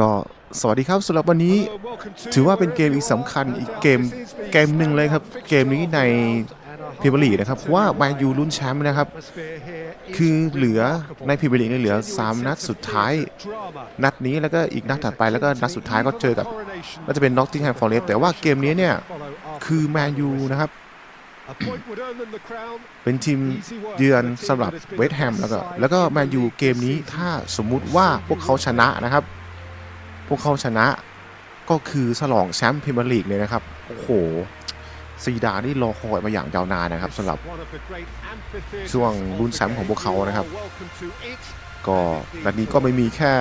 ก็สวัสดีครับสำหรับวันนี้ถือว่าเป็นเกมอีกสำคัญอีกเกมเกมหนึ่งเลยครับ เกมนี้ในพรีเมียร์ลีกนะครับเพราะว่าแมนยูลุ้นแชมป์นะครับ คือเหลือในพรีเมียร์ลีกเหลือ 3 นัดสุดท้าย นัดนี้แล้วก็อีกนัดถัดไปแล้วก็นัดสุดท้ายก็เจอกับก็จะเป็นน็อตติงแฮมฟอร์เรสแต่ว่าเกมนี้เนี่ยคือแมนยูนะครับ เป็นทีมเยือนสำหรับเวสต์แฮมแล้วก็แล้วก็แมนยูเกมนี้ถ้าสมมุติว่าพวกเขาชนะนะครับ วกเขาชนะก็คือฉลองแชมป์พรีเมียร์ลีกเลยนะครับ โอ้โห ซีดานนี่รอคอยมาอย่างยาวนานนะครับสำหรับช่วงลุ้นแชมป์ของพวกเขานะครับ ก็นัดนี้ก็ไม่มีแค่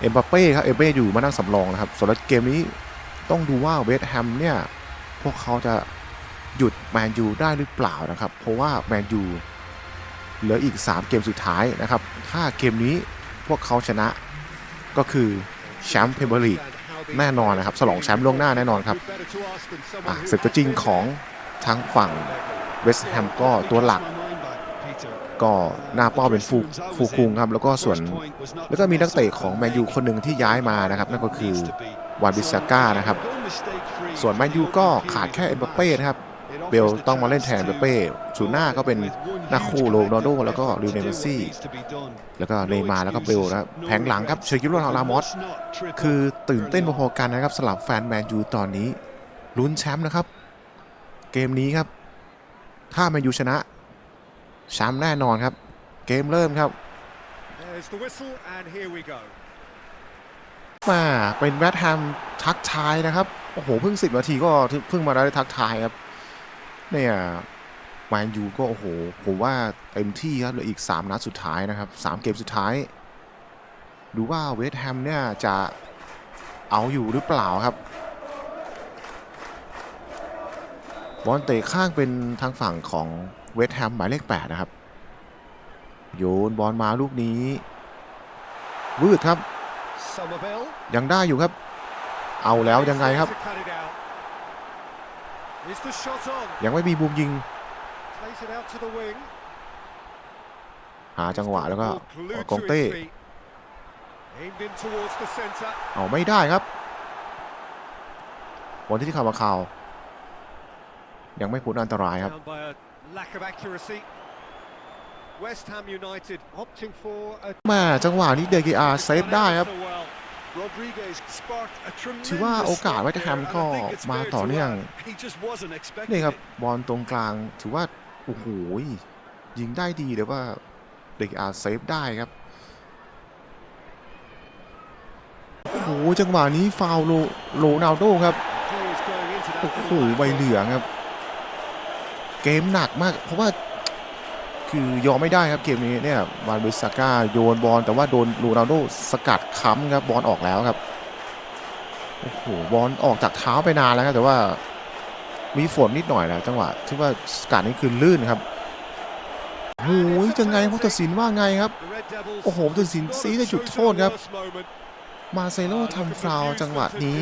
เอ็มบัปเป้ครับเอ็มบัปเป้อยู่มานั่งสำรองนะครับส่วนแล้วเกมนี้ต้องดูว่าเวสต์แฮมเนี่ย พวกเขาจะหยุดแมนยูได้หรือเปล่านะครับ เพราะว่าแมนยูเหลืออีก 3 เกมสุดท้ายนะครับ ถ้าเกมนี้พวกเขาชนะ ก็คือแชมป์เพเมียร์ลีกแน่นอนนะครับฉลองแชมป์ล่วงหน้าแน่นอนครับอะเสร็จตัวจริงของทางฝั่งเวสต์แฮมก็ตัวหลัก ก็หน้าเป้าเป็นฟูฟูคุงครับแล้วก็ส่วนแล้วก็มีนักเตะของแมนยูคนหนึ่งที่ย้ายมานะครับ นั่นก็คือวานบิสาก้านะครับ ส่วนแมนยูก็ขาดแค่เอ็มบัปเป้นะครับ เบลต้องมาเล่นแทนเอ็มบัปเป้ศูนย์หน้าก็เป็นหน้าคู่โรนัลโดแล้วก็ลิวเนลเมสซี่แล้วก็เนย์มาร์แล้วก็เบลนะครับแผงหลังครับเชอร์กิโรลามอสคือตื่นเต้นพอๆกันนะครับสำหรับแฟนแมนยูตอนนี้ลุ้นแชมป์นะครับ เกมนี้ครับ ถ้าแมนยูชนะแชมป์แน่นอนครับ เกมเริ่มครับ There's the whistle, and here we go. มาเป็นแวตแฮมทักทายนะครับ โอ้โห เพิ่งสิบนาทีก็เพิ่งมาได้ทักทายครับ เนี่ยแมนยูก็โอ้โหผมว่าเต็มที่ครับเหลืออีก 3 นัดสุดท้ายนะครับ 3 เกมสุดท้าย ดูว่าเวสต์แฮมเนี่ยจะเอาอยู่หรือเปล่าครับ บอลเตะข้างเป็นทางฝั่งของเวสต์แฮมหมายเลข 8 นะครับ โยนบอลมาลูกนี้วืดครับ ยังได้อยู่ครับ เอาแล้วยังไงครับ ยังไม่มีมุมยิง Plays it out to the wing. หาจังหวะแล้วก็ Ball glued กอง to เต้ his feet. Aimed in towards the centre. เอาไม่ได้ครับบอลที่ที่ข่าวมาข่าว ยังไม่พ้นอันตรายครับ Down by a lack of accuracy. West Ham United opting for a แม่จังหวะนี้เดกิอาเซฟได้ครับ ถือว่าโอกาสไว้จะแฮมก็มาต่อเนื่อง He just wasn't expecting นี่ครับ it. บอลตรงกลางถือว่า โอ้โหยิงได้ดีแต่ว่าเดกิอาเซฟได้ครับโอ้โหจังหวะนี้ฟาวล์โลโรนัลโดครับ Ball is going into that โอ้โห corner. ใบเหลืองครับ เกมหนักมากเพราะว่า คือยอมไม่ได้ครับเกมนี้เนี่ยวานบิสาก้าโยนบอลแต่ว่าโดนโรนัลโดสกัดค้ำครับบอลออกแล้วครับโอ้โหบอลออกจากเท้าไปนานแล้วครับแต่ว่ามีฝนนิดหน่อยนะจังหวะที่ว่าสกัดนี่คือลื่นครับโอ้ยจะไงผู้ตัดสินว่าไงครับ โอ้โหผู้ตัดสินซีได้จุดโทษครับ มาเซโลทำ look ฟาวจังหวะนี้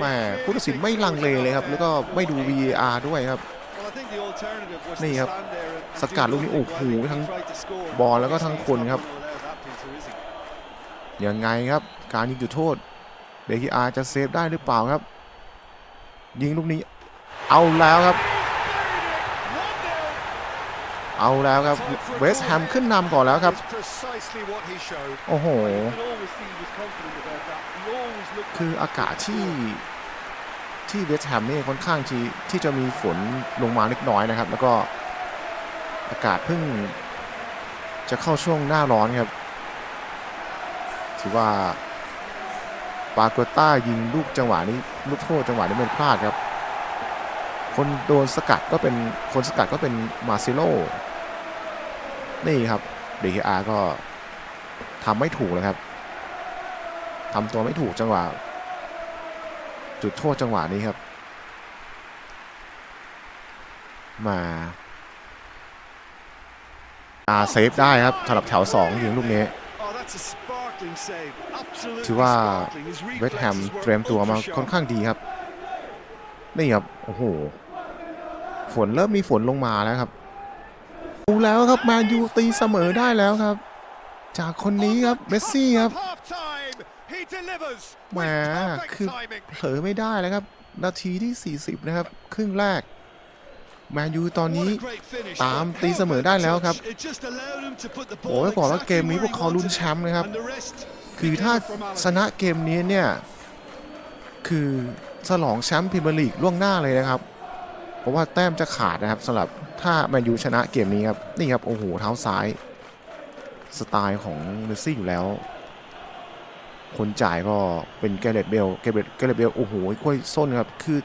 แหมผู้ตัดสินไม่ลังเลเลยครับ แล้วก็ไม่ดู VAR ด้วยครับ นี่ครับ stand there and สกัด do ลูกนี้ nothing โอ้โห while he ทั้ง tried to score. บอลแล้วก็ทั้งคนครับ Obviously, he's not gonna allow that to, so is he? ยังไงครับ การยิงจุดโทษเดกิอาจะเซฟได้หรือเปล่าครับ ยิงลูกนี้ เอาแล้วครับ เอาแล้วครับเวสต์แฮมขึ้นนำก่อนแล้วครับ It's precisely what he showed. โอ้โห You can always see he was confident about that. He always looked คืออากาศที่ ที่เวสต์แฮมนี่ค่อนข้างที่ที่จะมีฝนลงมาเล็กน้อยนะครับ แล้วก็อากาศเพิ่งจะเข้าช่วงหน้าร้อนครับถือว่าปาโกต้ายิงลูกจังหวะนี้ลูกโทษจังหวะนี้เป็นพลาดครับ คนโดนสกัดก็เป็นคนสกัดก็เป็นมาซิโลนี่ครับเดคอาก็ทำไม่ถูกเลยครับทำตัวไม่ถูกจังหวะ จุดโทษจังหวะนี้ครับ มาอาเซฟได้ครับสำหรับแถว2ยิงลูกนี้ Oh, that's a sparkling save. Absolutely ถือว่า sparkling. His เวสต์แฮม reflexes were เตรียมตัวมา ultra-sharp. ค่อนข้างดีครับ นี่ครับ โอ้โห ฝนเริ่มมีฝนลงมาแล้วครับ ดูแล้วครับแมนยูตีเสมอได้แล้วครับ จากคนนี้ครับเมสซี่ครับ Half-time, he delivers แหม with perfect คือ timing. เผลอไม่ได้เลยครับ นาทีที่ 40 นะครับ ครึ่งแรกแมนยูตอนนี้ตามตีเสมอได้แล้วครับโอ้ยบอกว่าเกมนี้พวกเขาลุ้นแชมป์นะครับ คือถ้าชนะเกมนี้เนี่ย คือฉลองแชมป์พรีเมียร์ลีกล่วงหน้าเลยนะครับ เพราะว่าแต้มจะขาดนะครับสำหรับถ้าแมนยูชนะเกมนี้ครับ นี่ครับ โอ้โห เท้าซ้าย สไตล์ของเมสซี่อยู่แล้ว คนจ่ายก็เป็นแกเรตเบลแกเรตแกเรตเบลโอ้โหค่อยส้นครับคือ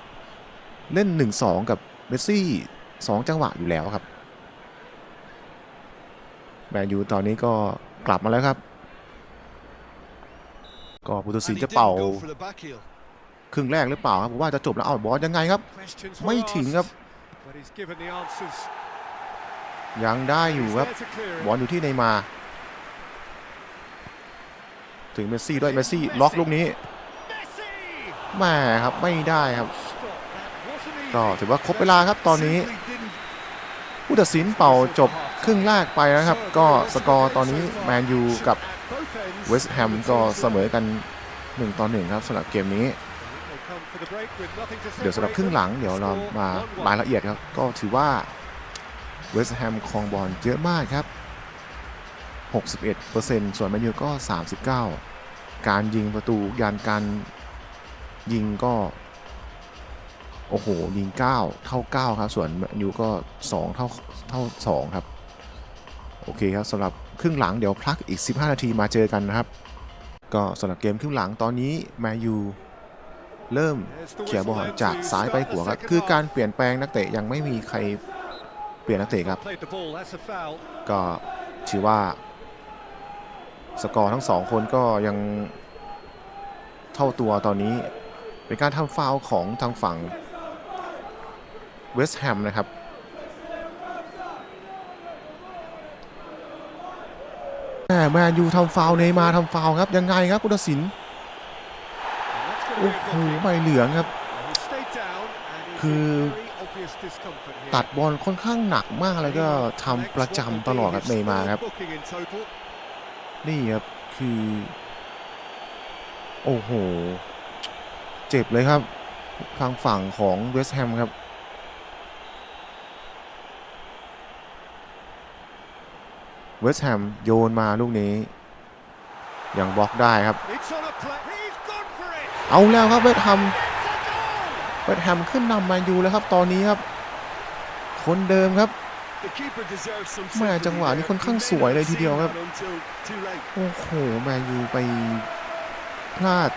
เล่น 1-2 กับเมสซี่ 2 จังหวะอยู่แล้วครับแมนยูตอนนี้ก็กลับมาแล้วครับ ก็พุทธศิลป์จะเป่า ครึ่งแรกหรือเปล่าครับผมว่าจะจบแล้วเอาบอสยังไงครับ Questions ไม่ were ถึงครับ asked, but he's given the answers. ยังได้อยู่ He's ครับ there to clear it. บอลอยู่ที่เนย์มาร์ ถึงเมสซี่ด้วยเมสซี่ล็อกลูกนี้แม่ครับไม่ได้ครับก็ถือว่าครบเวลาครับตอนนี้ ผู้ตัดสินเป่าจบครึ่งแรกไปนะครับ ก็สกอร์ตอนนี้แมนยูกับเวสต์แฮมก็เสมอกัน1ต่อ1ครับสำหรับเกมนี้ เดี๋ยวสำหรับครึ่งหลังเดี๋ยวเรามารายละเอียดครับ ก็ถือว่าเวสต์แฮมครองบอลเยอะมากครับ 61%ส่วนแมนยูก็ 39 การยิงประตูยานการยิงก็ โอ้โห ยิง 9 เท่า 9 ครับ ส่วนแมนยูก็ 2 เท่าเท่า 2 ครับ โอเคครับสำหรับครึ่งหลังเดี๋ยวพักอีก 15 นาทีมาเจอกันนะครับ ก็สำหรับเกมครึ่งหลังตอนนี้แมนยูเริ่มเขี่ยบอลจากซ้ายไปขวาครับ คือการเปลี่ยนแปลงนักเตะยังไม่มีใครเปลี่ยนนักเตะครับ ก็ถือว่า สกอร์ทั้งสองคนก็ยังเท่าตัวตอนนี้ เป็นการทำฟาวของทางฝั่งเวสต์แฮมนะครับแต่แมนยูทำฟาวเนย์มาทำฟาวครับ ยังไงครับพุทธศิลป์โอ้โหใบเหลืองครับ คือตัดบอลค่อนข้างหนักมากแล้วก็ทำประจำตลอดครับเนย์มาครับ นี่ครับคือ โอ้โห เจ็บเลยครับ ทางฝั่งของเวสต์แฮมครับเวสต์แฮมโยนมาลูกนี้ยังบล็อกได้ครับ It's on a play. He's gone for it. เอาแล้วครับเวสต์แฮม It's a goal. เวสต์แฮมขึ้นนำแมนยูแล้วครับตอนนี้ครับ คนเดิมครับ แม่จังหวะนี้ค่อนข้างสวยเลยทีเดียวครับ โอ้โห แมนยูไปพลาด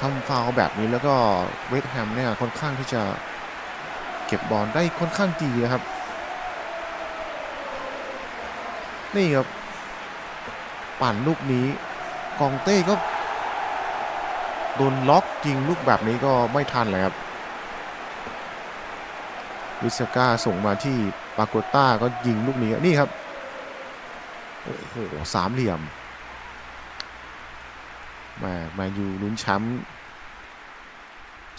ทำฟาวล์แบบนี้แล้วก็เวสต์แฮมเนี่ยค่อนข้างที่จะเก็บบอลได้ค่อนข้างดีนะครับ นี่ครับ ปั่นลูกนี้กองเต้ก็โดนล็อกยิงลูกแบบนี้ก็ไม่ทันเลยครับ วิสก้าส่งมาที่ปาโกต้าก็ยิงลูกนี้นี่ครับ โอ้โหสามเหลี่ยมมาแมายูลุ้นแชมป์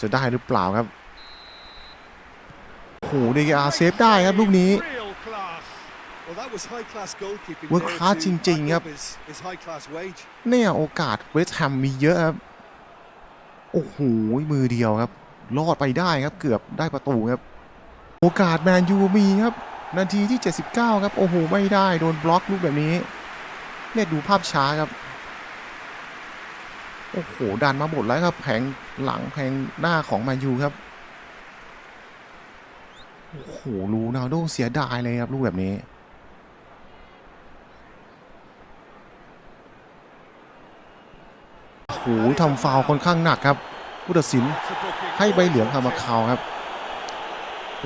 จะได้หรือเปล่าครับโอ้โหเดกอาเซฟได้ครับลูกนี้ Real class. World class จริง ๆ ครับ เนี่ยโอกาสเวสต์แฮมมีเยอะครับ โอ้โห มือเดียวครับ รอดไปได้ครับเกือบได้ประตูครับ อกาสแมนยูมีครับ นาทีที่ 79 ครับ โอ้โห ไม่ได้โดนบล็อกลูกแบบนี้ เนี่ยดูภาพช้าครับ โอ้โหดันมาหมดแล้วครับแผงหลังแผงหน้าของแมนยูครับ โอ้โหลูนาโดเสียดายเลยครับลูกแบบนี้โอ้โหทำฟาวค่อนข้างหนักครับผู้ตัดสินให้ใบเหลืองคามาคาวครับ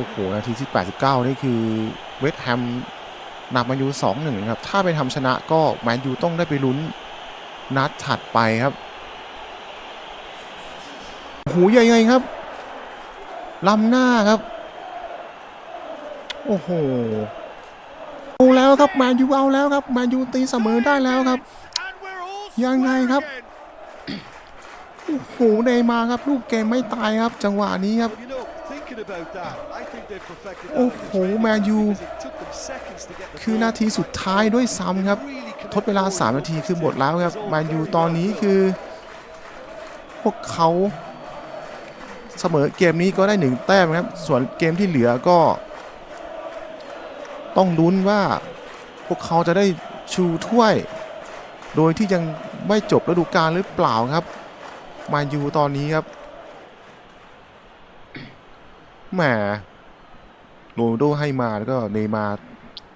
อ้โห นาทีที่ 89 นี่คือเวสต์แฮมนำแมนยู2-1 ครับ ถ้าไปทำชนะก็แมนยูต้องได้ไปลุ้นนัดถัดไปครับโอ้โหใหญ่ไงครับล้ำหน้าครับ โอ้โหเอาแล้วครับแมนยูเอาแล้วครับแมนยูตีเสมอได้แล้วครับ ยังไงครับ โอ้โหเนมาครับ ลูกเกมไม่ตายครับ จังหวะนี้ครับ โอ้ in the โห training แมนยู because it took them seconds to get the คือ ball นาทีสุดท้ายด้วยซ้ำครับ Really connect ทดเวลา the ball 3นาที with คือหมด the แล้วครับ It's all แมนยู very ตอน well นี้ done. คือ พวกเขาเสมอเกมนี้ก็ได้หนึ่งแต้มครับ ส่วนเกมที่เหลือก็ ต้องลุ้นว่าพวกเขาจะได้ชูถ้วย โดยที่ยังไม่จบฤดูกาลหรือเปล่าครับแมายูตอนนี้ครับ แหมโรนัลโดให้มาแล้วก็เนย์มาร์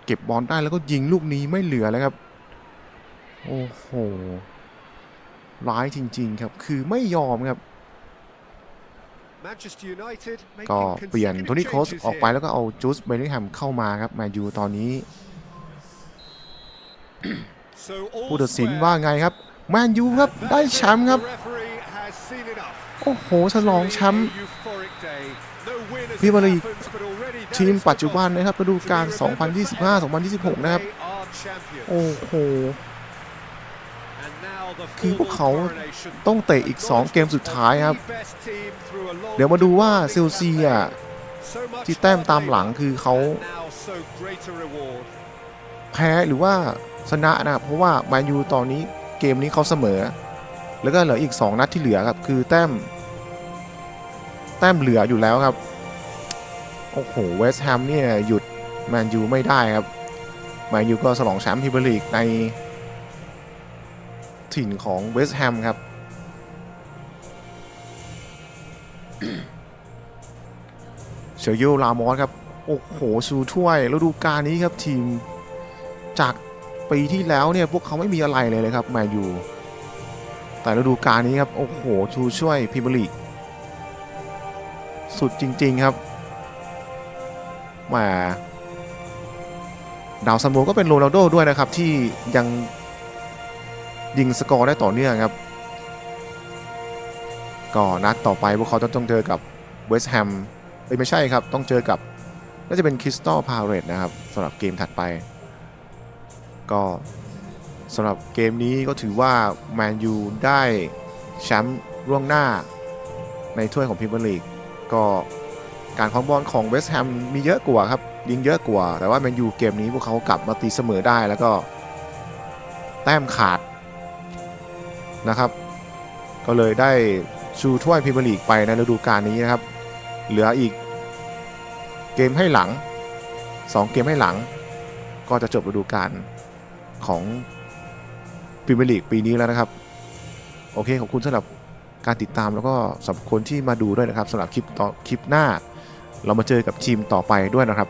เก็บบอลได้แล้วก็ยิงลูกนี้ไม่เหลือแล้วครับ โอ้โห ร้ายจริง ๆ ครับ คือไม่ยอมครับ Manchester United ก็ making เปลี่ยน consecutive โทนี่โคส changes ออกไป here. แล้วก็เอาจูสเบลลิงแฮมเข้ามาครับแมนยูตอนนี้ So all ผู้ตัดสิน square. ว่าไงครับ แมนยูครับ ได้แชมป์ครับ โอ้โห ฉลองแชมป์ Truly a euphoric day. No win as it พรีเมียร์ลีก happens, but already that ทีม is ปัจจุบัน forgotten. นะครับฤดู To be กาล remembered forever 2025-2026 นะครับ that they are champions. โอ้โห And now the คือพวก formal เขา coronation. ต้องเตะอีก 2 เกมสุดท้ายครับ The best team through a long เดี๋ยวมาดูว่าเซลซีอะ So much ที่แต้มตามหลังคือเขา and now so great a reward. แพ้หรือว่าชนะนะครับเพราะว่าแมนยูตอนนี้เกมนี้เขาเสมอ แล้วก็เหลืออีก 2 นัดที่เหลือครับ คือแต้ม แต้มเหลืออยู่แล้วครับ โอ้โห เวสต์แฮมเนี่ยหยุดแมนยูไม่ได้ครับ แมนยูก็ฉลองแชมป์พรีเมียร์ลีกในถิ่นของเวสต์แฮมครับ เชอร์ยิลลามอสครับ โอ้โห ชูถ้วยฤดูกาลนี้ครับทีม จากปีที่แล้วเนี่ยพวกเขาไม่มีอะไรเลยเลยครับแมนยู แต่ฤดูกาลนี้ครับ โอ้โห ชูช่วยพรีเมียร์ลีก สุดจริง ๆครับแหมดาวซันโบก็เป็นโรนัลโดด้วยนะครับ ที่ยังยิงสกอร์ได้ต่อเนื่องครับ ก็นัดต่อไปพวกเขาจะต้องเจอกับเวสต์แฮมไม่ใช่ครับ ต้องเจอกับน่าจะเป็นคริสตัลพาเรตนะครับสำหรับเกมถัดไป ก็ สำหรับเกมนี้ก็ถือว่าแมนยูได้แชมป์ร่วงหน้าในถ้วยของพรีเมียร์ลีกก็การครองบอลของเวสต์แฮมมีเยอะกว่าครับ ยิงเยอะกว่า แต่ว่าแมนยูเกมนี้พวกเขากลับมาตีเสมอได้แล้วก็แต้มขาดนะครับ ก็เลยได้ชูถ้วยพรีเมียร์ลีกไปในฤดูกาลนี้นะครับ เหลืออีกเกมให้หลัง 2 เกมให้หลัง ก็จะจบฤดูกาลของ พรีเมียร์ลีกปีนี้แล้วนะครับ โอเค ขอบคุณสำหรับการติดตามแล้วก็สำหรับคนที่มาดูด้วยนะครับสำหรับคลิปต่อคลิปหน้า เรามาเจอกับทีมต่อไปด้วยนะครับ